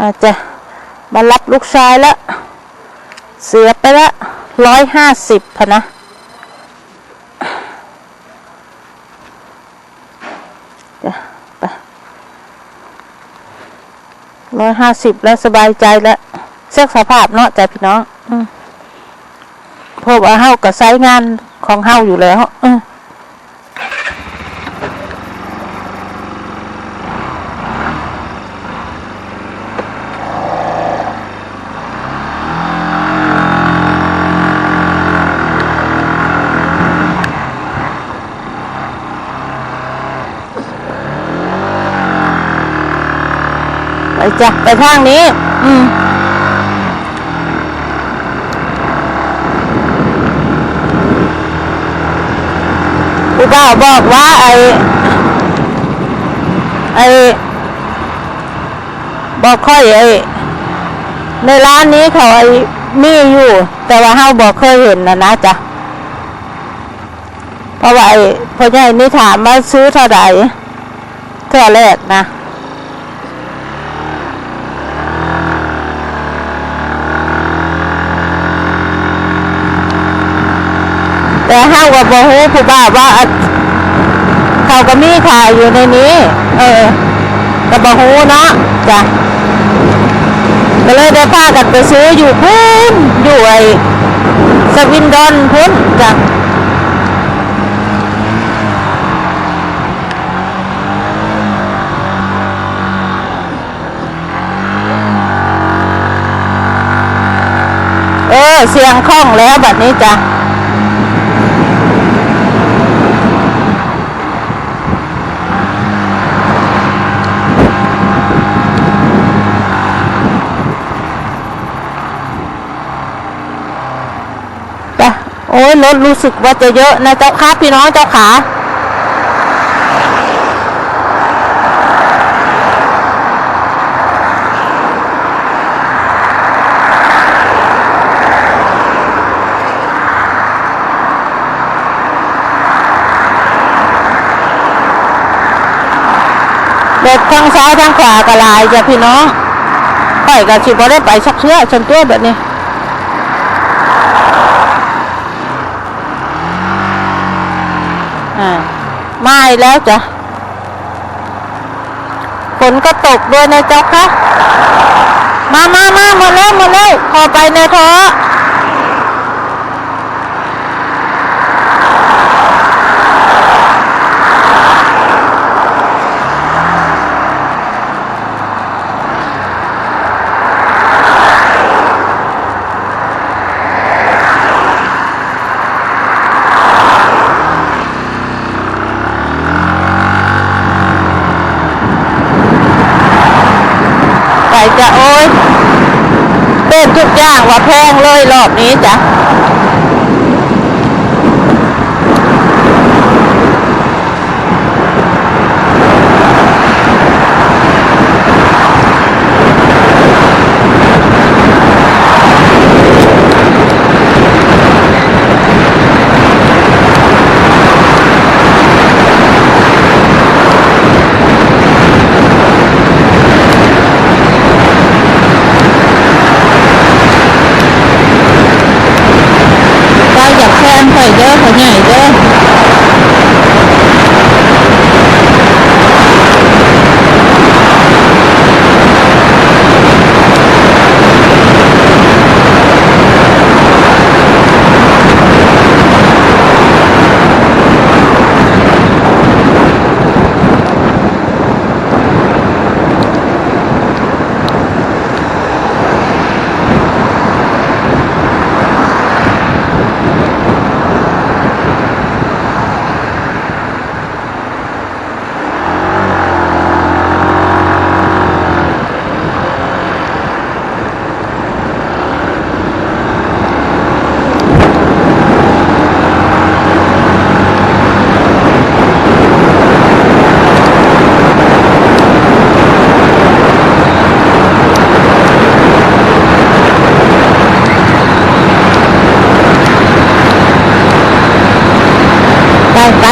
อาจจะมารับลูกชายแล้วเสียไปละร้อยห้าสิบพนะจะไปร้อยห้าสิบแล้วสบายใจแล้วเสื้อสภาพเนาะจ้ะพี่น้องอพราะว่าเฮากับไซงานของเฮาอยู่แล้วอื จ้ะไปทางนี้ อืมผู้บ่าวบอกว่าไอ้ไอ้บอกค่อยไอ้ในร้านนี้เขาไอ้มีอยู่ แต่ว่าเฮาบอกเคยเห็นนะนะจ๊ะเพราะว่าไอ้พ่อใหญ่นี่ถามว่าซื้อเท่าไหร่เท่าแรกนะ แต่เฮากับบ่ฮู้ผู้บ่าวว่าเขาก็มีขายอยู่ในนี้ เออก็บ่ฮู้เนาะจ้ะก็เลยได้พากันไปซื้ออยู่พุ่นอยู่ไอ้สวินดอนพุ่นจ้ะเออเสียงคล่องแล้วแบัดนี้จ้ะ จ้ะโอ้ยรถรู้สึกว่าจะเยอะนะเจ้าค่ะพี่น้องเจ้าขาเด็กทางซ้ายทางขวากระลายจ้ะพี่น้องข่อยกับชิบได้ไปสักเชื่อชนตัวแบบนี้ อ่า ไม่แล้วจ้ะฝนก็ตกด้วยนะเจ้าคะมามามาหมดแล้วหมดแล้วพอไปในท้อไปจะโอ้ยเต้นทุกอย่างว่า แพงเลยรอบนี้จ้ะ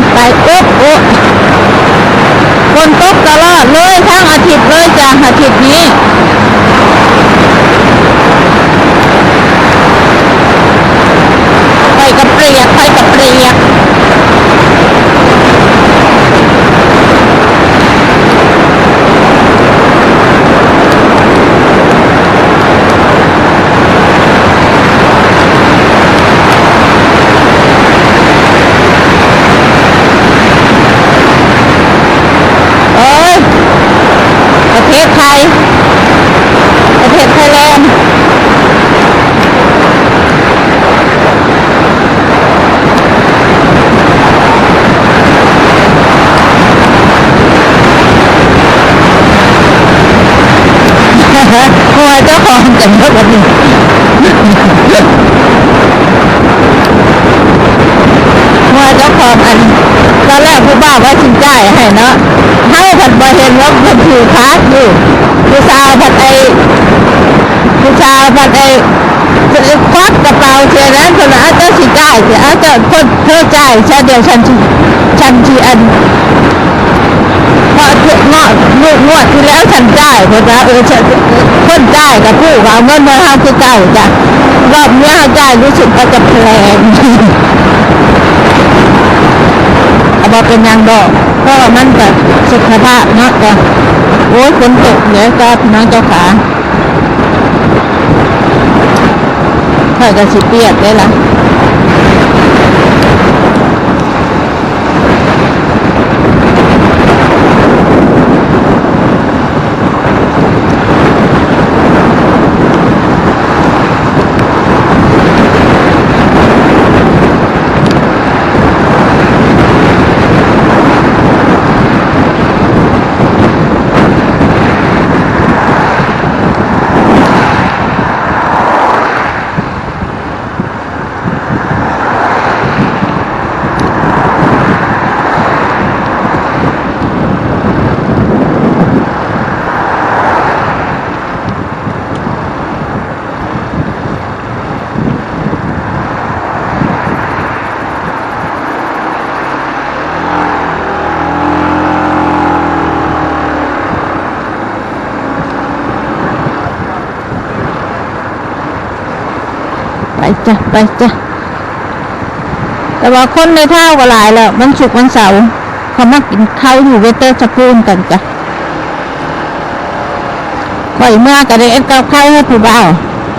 Bye. าวว่าสินจ่ายให้เนาะเฮาผัดบ่เห็นว่าเพิ่นถือคาร์ดอยู่ผู้สาวผัดไอ้ผู้สาวผัดไอ้ควักกระเป๋าเท่านั้นเพิ่นเอาเจ้าสิจ่ายสิเอาเจ้าเพิ่นเธอจ่ายฉันเดี๋ยวฉันสิฉันสิอันพอเงาะงวดงวดที่แล้วฉันจ่ายเพราะว่าเออฉันคนจ่ายกับผู้ว่าเงินมาห้าคือเก่าจ้ะรอบเนี้ยจ่ายรู้สึกว่าจะแพง บอกเป็นยังดอกเพราะว่ามันแบบสุขภาพเนาะจ้ะโอ้ยฝนตกเดี๋ยจ้าพี่น้องเจ้าขาข่อยก็สิเปียกได้ละ ไปจ้ะไปจ้ะแต่ว่าคนในท่าก็หลายแล้วมันสุกร์วันเสาร์เขามากินข้าวอยู่เวเตอร์สปูนกันจ้ะข่อยเมื่อก็ได้เอ็ดกับข้าวให้ผู้บ่าว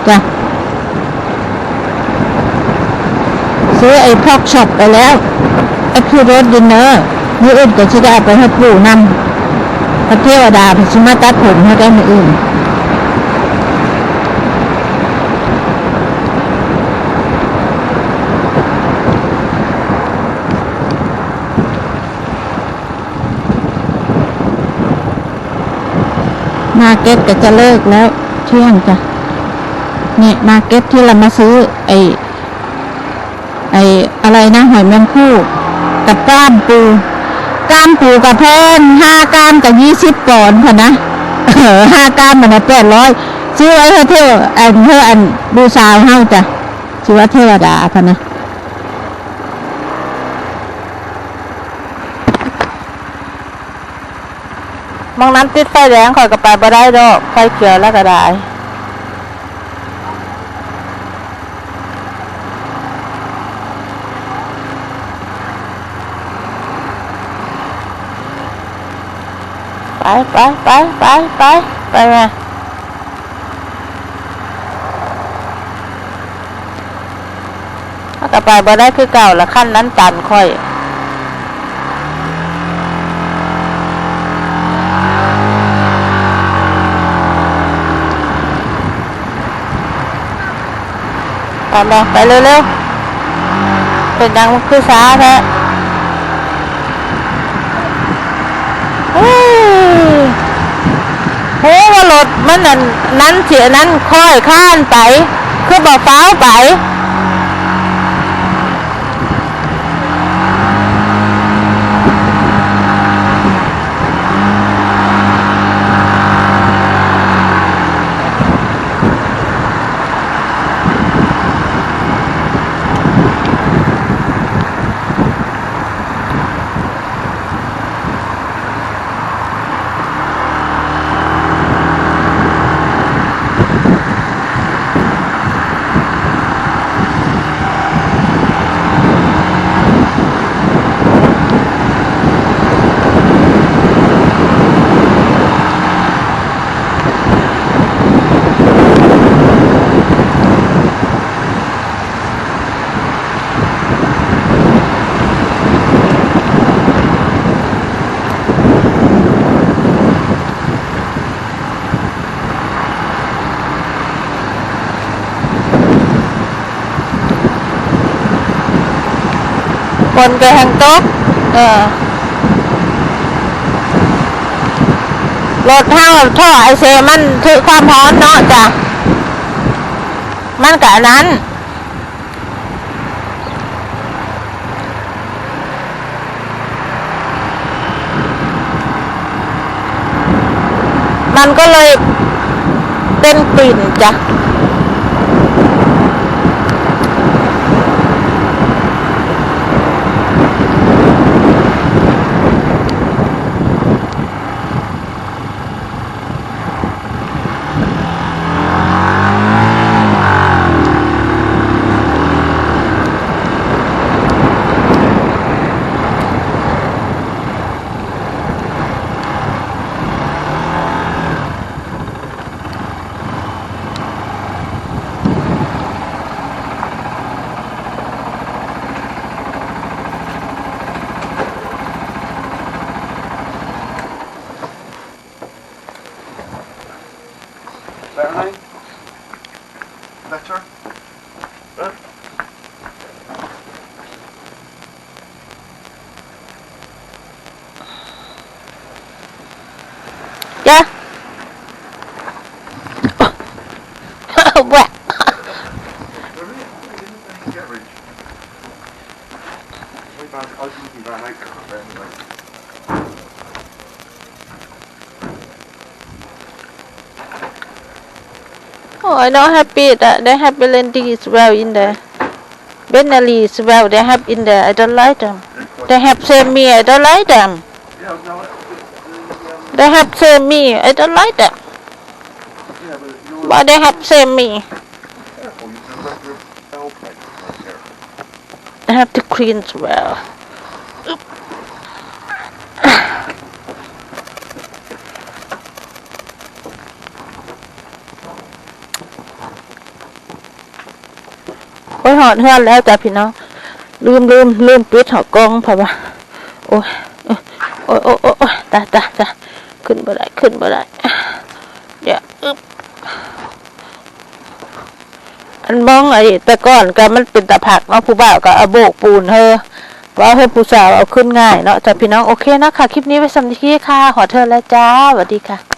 จ้ะซื้อไอ้พอกช็อปไปแล้วไอ้พี่รถดินเนอร์มืออื่นก็จะได้เอาไปให้ผู้นำพระเทวดาพระชิมาตัดผมให้ได้มืออื่น มาเก็ตก็จะเลิกแล้วเที่ยงจ้ะเนี่ยมาเก็ตที่เรามาซื้อ ไอไออะไรนะหอยแมงคู่กับก้ามปูก้ามปูกับแพนห้าก้ามกับยี่สิบปอนด์ค่ะนะห้าก้ามมันนะแปดร้อยซื้อไว้เที่ยวอันเพื่ออันบูชาเฮาจ้ะชื่อว่าเทวดาค่ะนะ มองนั้นติดไฟแดงข่อยก็ไปบ่ได้ดอกไฟเขียวแล้วก็ได้ไปไปไปไปไปไปมาถ้าก็ไปบ่ได้คือเก่าละขั้นนั้นตันค่อย ไปมาไปเร็วๆเป็นดังคือช้าแท้เฮ้ยว่ารถมันนั่นนั้นเสียนั้นค่อยข้านไป คือบอกฟ้าวไป คนก็แห่งตกเออรถเท่าท่อไอเซมันถือความร้อนเนาะจ้ะ มันกะนั้น มันก็เลยเป็นกลิ่นจ้ะ but anyway. Oh, I'm not happy that they have Belendy as well in there. Benelli as well they have in there. I don't like them. They have same me. I don't like them. They have same me. I don't like them. yeah, but you're But they have same me. careful, you can wreck your bell plate. Be careful. I have to clean as well. โอ้ยหอดเฮือนแล้วจ้ะพี่น้อง ลืมลืมลืมปิดหอกล้องเพราะว่าโอ้ยเอ้ยโอ้ยโอ้ยโอ้ยโอ้ยตายตายตาย ขึ้นบ่ได้ขึ้นบ่ได้เดี๋ยวอึ๊บอันมองไอ้แต่ก่อนก็มันเป็นตะผักเนาะผู้บ่าวก็เอาโบกปูนเธอว่าให้ผู้สาวเอาขึ้นง่ายเนาะจ้ะพี่น้องโอเคนะค่ะ คลิปนี้ไว้สำหรับที่ค่ะขอเธอแล้วจ้าสวัสดีค่ะ